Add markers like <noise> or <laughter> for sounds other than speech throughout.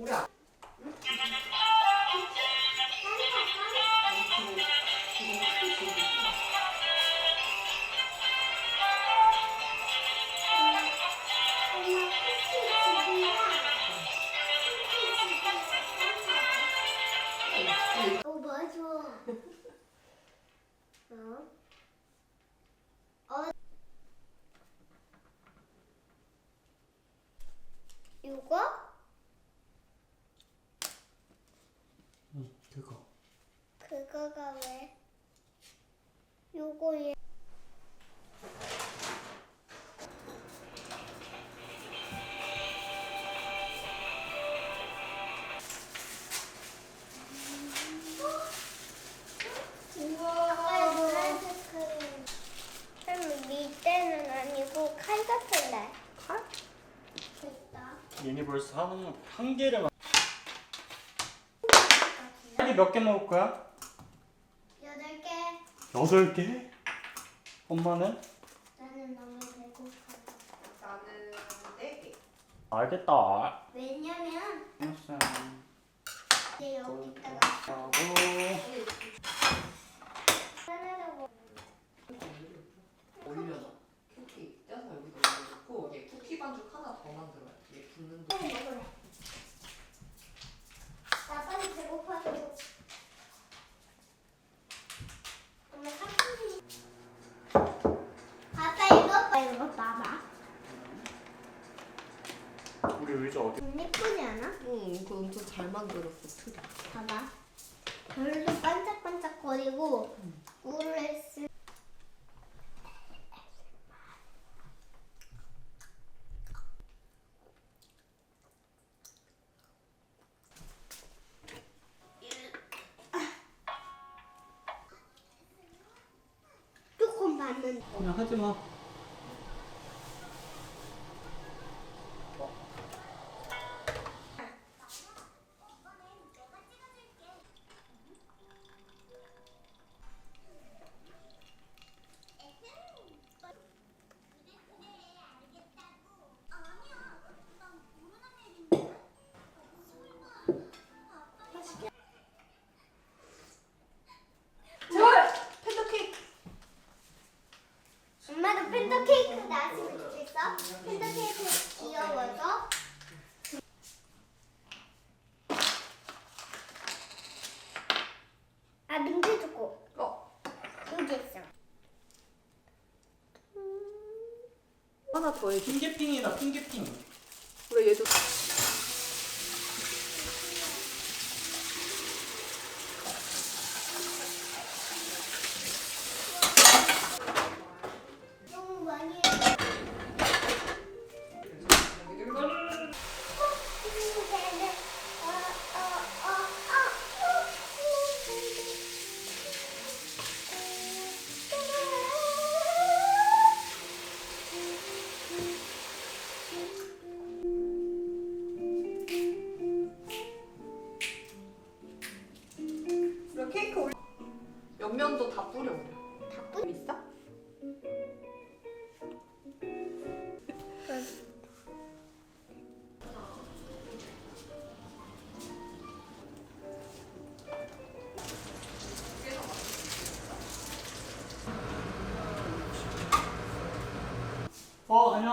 우리 아 어. <laughs> 어? 어? 이거? 그거. 그거가 왜? 요거 얘. 우와. 크림. 밑에는 아니고 칼 같은데. 칼? 얘네 벌써 한, 한 개를 만 딸기 몇 개 먹을 거야? 여덟 개. 여덟 개? 엄마는? 나는 너무 배고파. 나는 네 개. 알겠다. 왜냐면 알았어. 이제 여기다가. 올려서 쿠키 떼서 여기다 올려놓고 얘 쿠키 반죽 하나 더 만들어야 돼. 얘 붓는 동 빨리 먹으래. 나 빨리 배고파서. 엄마 삼촌이. 아빠 이거 봐 이거 봐봐. 우리 의자 어디? 좀 예쁘지 않아? 응, 그거 엄청 잘 만들었어 틀이. 봐봐. 별도 반짝반짝거리고 꿀을 했을. 조금 봤는데. 그냥 하지 마. 제발 팬더케이크. 엄마도 펜더케이크 나왔으면 좋겠어. 펜더케이크 귀여워서. 아 민트 주고 어, 여기 있어. 하나 더 해줘. 핑계핑이다 핑계핑. 그래 얘도.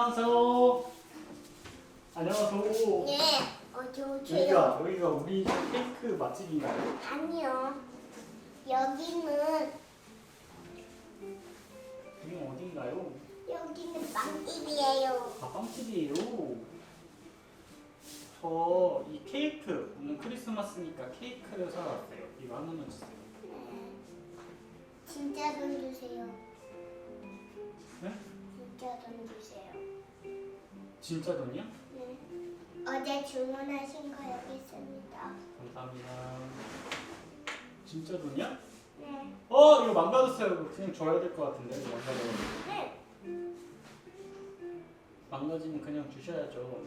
안녕하세요. 안녕하세요. 예, 어디 오세요? 여기가 여기가 우리 케이크 맛집인가요? 아니요. 여기는 여기 어딘가요? 여기는 빵집이에요. 아 빵집이에요. 저 이 케이크 오늘 크리스마스니까 케이크를 사러 왔어요. 이거 하나만 주세요. 네. 진짜 돈 주세요. 네? 진짜 돈 주세요. 진짜 돈이야? 네. 어제 주문하신 거 여기 있습니다. 감사합니다. 진짜 돈이야? 네. 어 이거 망가졌어요. 그냥 줘야 될 것 같은데 이거 망가져. 네. 망가지면 그냥 주셔야죠.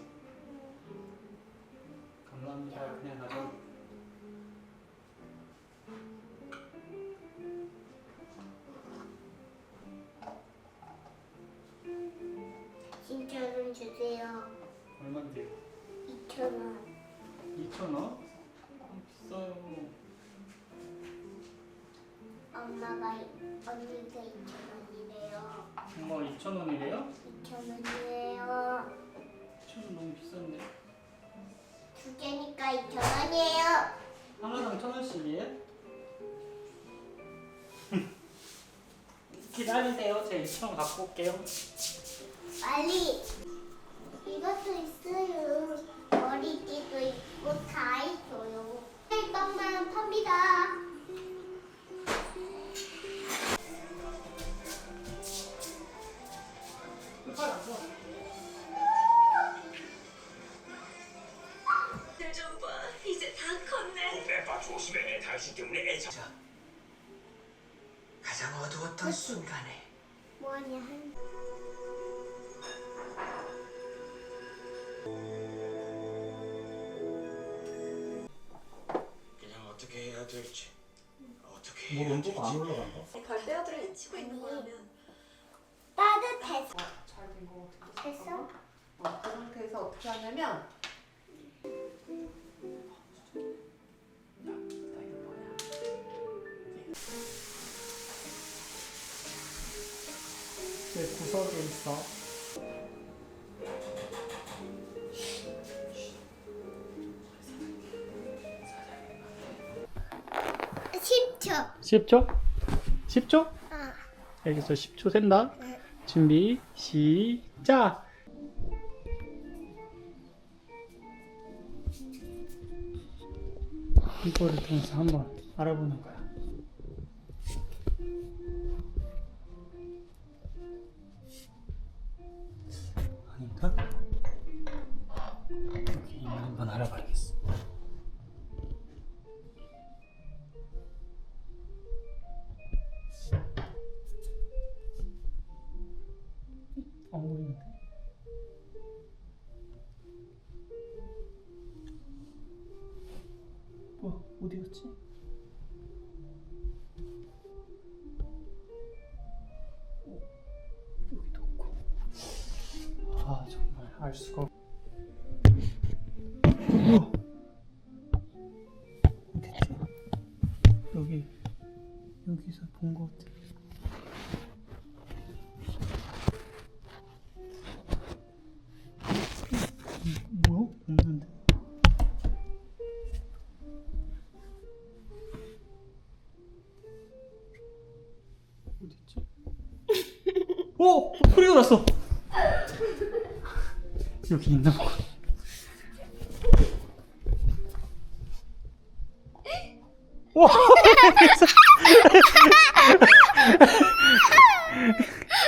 감사합니다. 그냥 가져. 얼마인데요? 2천 원. 2천 2,000원? 비싸요. 엄마가 언니가 2,000원이래요. 엄마가 2,000원이래요? 2,000원이래요. 2,000원 너무 비싼데. 두 개니까 2,000원이에요. 하나당 1,000원씩이에요? 기다리세요. 제가 2,000원 갖고 올게요. 빨리. 이것도 있어요. 머리띠도 있고 다 있어요. 떡만 팝니다. 좀 봐. 이제 다 컸네. 에바 조심해. 당신 때문에 애자. 가장 어두웠던 순간에 뭐하냐 한. 해야 온도가 안. 올라간다. 갈대아들을 치고 있는 거라면 따뜻해서. 잘된 거 같아. 됐어? 어, 그 상태에서 어떻게 하냐면 내 구석에 있어. 10초? 10초? 아. 여기서 10초 센다. 준비, 시작! 이거를 통해서 한번 알아보는 거야. 아닌가? 여기 한번 알아봐야겠어. 어딨지? 여기 여기서 본 것 같아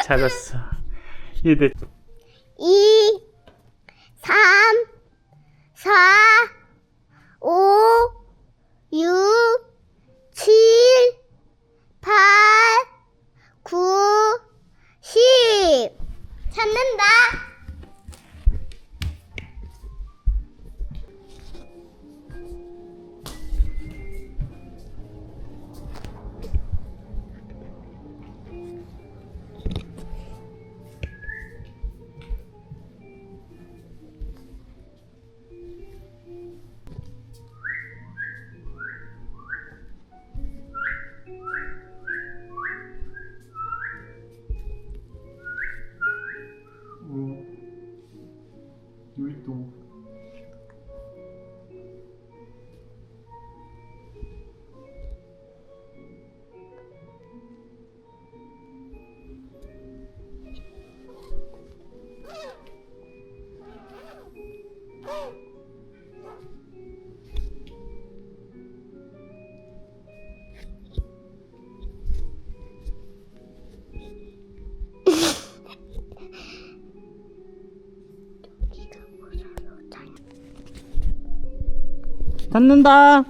찾았어. 얘 내. 닫는다.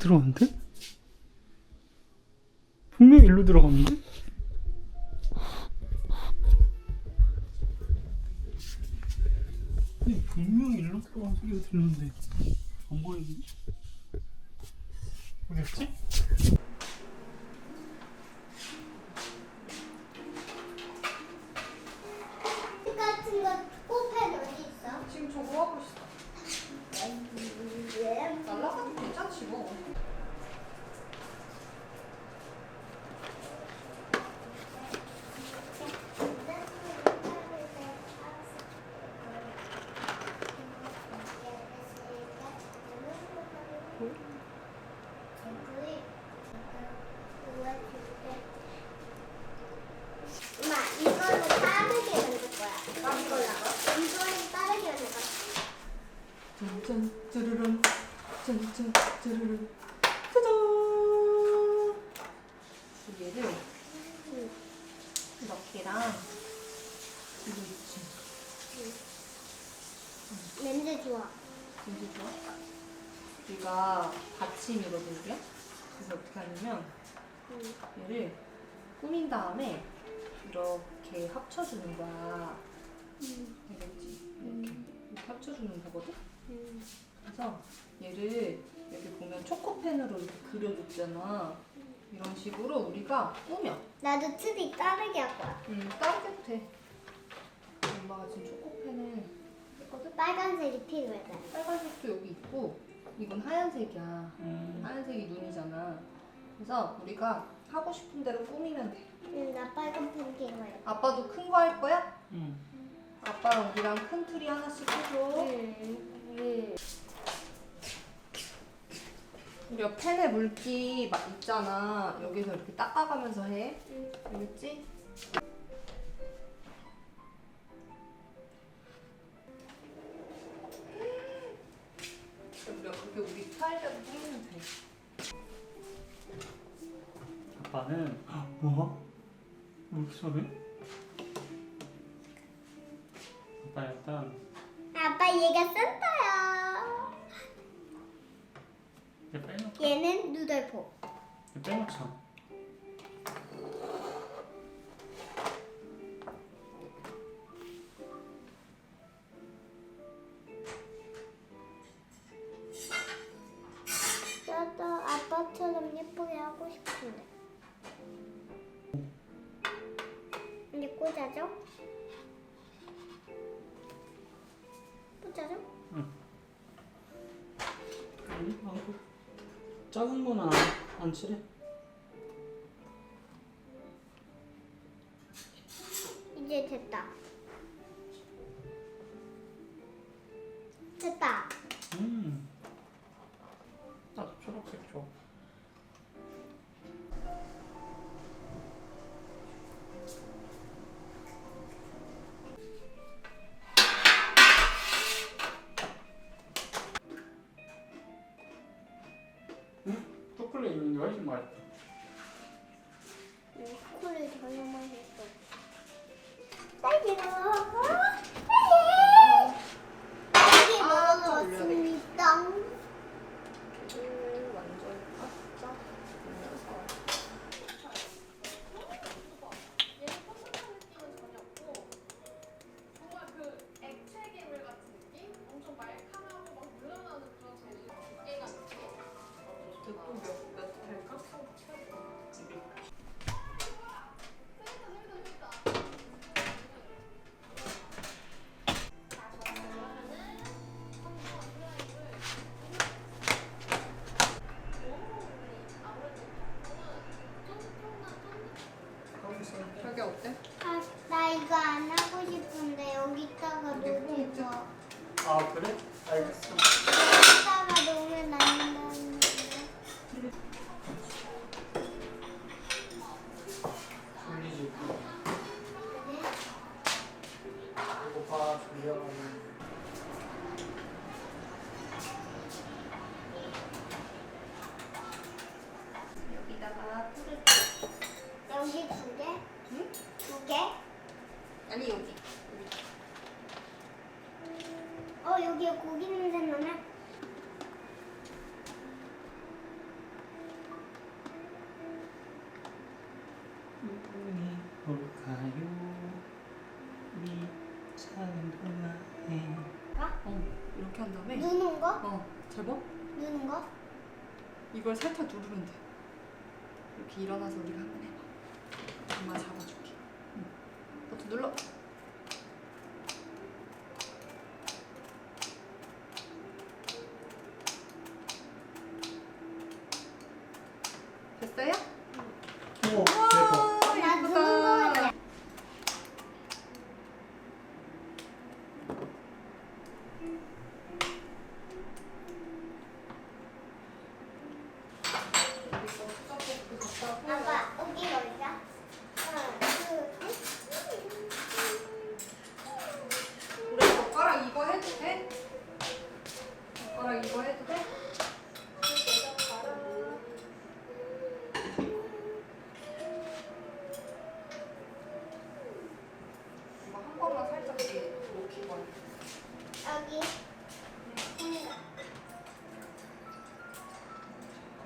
들어갔는데? 분명히 일로 들어갔는데? 아니, 분명히 일로 들어간 소리가 들렸는데 안 보이지? 어디였지? 같은 거 꽃펜 어디 있어? 지금 저거 하고 있어. 왜? 날라가도 괜찮지 뭐. 엄마 이거는 빠르게 만들 거야. 이걸로. 이거는 빠르게 만들 거야. 짠짠 짜르릉 짠짠 짜르릉 짜잔. 얘를 이렇게랑 이거 있지. 냄새 좋아. 이게 좋아? 여기가 받침이거든요. 그래서 어떻게 하냐면 얘를 꾸민 다음에 이렇게 합쳐주는 거야. 알겠지? 이렇게, 이렇게 합쳐주는 거거든? 그래서 얘를 여기 보면 초코펜으로 이렇게 그려줬잖아. 이런 식으로 우리가 꾸며. 나도 트리 빠르게 할 거야. 음, 따르게도 돼. 엄마가 지금 초코펜을 했거든? 빨간색이 필요해. 나. 빨간색도 여기 있고, 이건 하얀색이야. 음. 하얀색이 눈이잖아. 그래서 우리가 하고 싶은 대로 꾸미면 돼. 응, 나 빨간 펜 필요해. 아빠도 큰 거 할 거야? 응. 아빠랑 우리랑 큰 틀이 하나씩 해줘. 우리가 펜에 물기 막 있잖아. 여기서 이렇게 닦아가면서 해. 알겠지? 우리가 그렇게 우리 스타일대로 꾸미면 돼. 아빠는 뭐? 왜 이렇게 잘해? 아빠 일단 아빠 얘가 산타야. 얘 빼놓자 얘는 누덜포. 얘 빼놓자 작은 거는 안, 안 칠해 이제 됐다. 됐다. 음 나도 초록색 아 그래? 알겠어 여기다가 놓으면 안 되는데. 어, 잘 봐. 누는 거? 이걸 살짝 누르면 돼. 이렇게 일어나서 우리가 해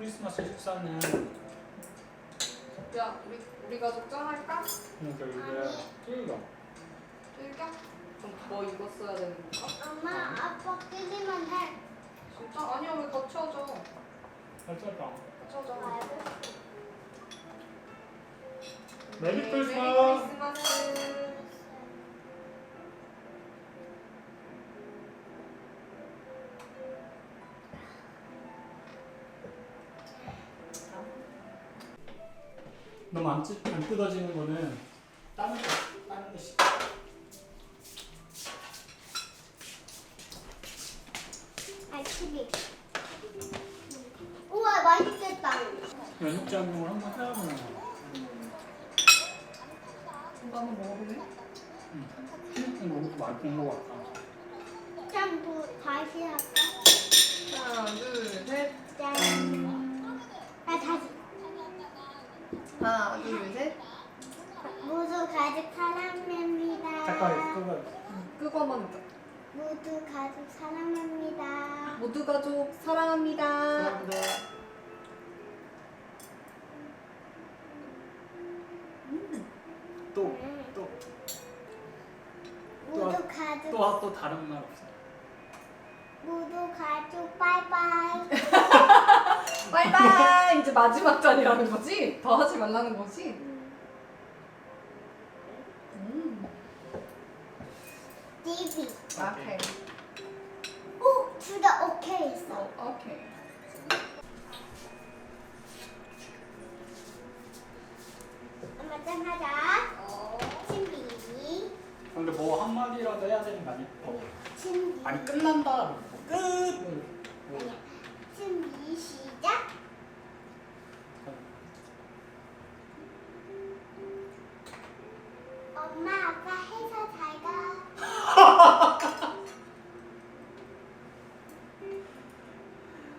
크리스마스 식사는 야, 우리 우리 가족 짠할까? 그러니까 이게 찔려. 뜰겨? 그럼 더 이거 써야 되는 건가? 엄마, 아빠 끄기만 해. 진짜? 아니야, 왜 같이 하자. 알겠어. 메리 네, 크리스마스. 메리 크리스마스. 너무 안, 찢, 안 뜯어지는 거는 하나, 둘, 셋. 모두 가족 사랑합니다. 잠깐 끄고. 끄고 한번 해보자. 모두 가족 사랑합니다. 모두 가족 사랑합니다. 네. 또, 또, 모두 가족, 또, 또 다른 말 없어. 모두 가족 빠이빠이. <laughs> 바이바이. 이제 마지막 잔이라는 거지? 더 하지 말라는 거지? 음. TV. 오케이. 오, 둘 다 오케이 했어. 어, 오케이. 엄마 짠 하자. 어. 친비. 근데 뭐 한마디라도 해야 되는 거 아니야? 어. 친비. 아니 끝난다. 끝. 친비 시 작.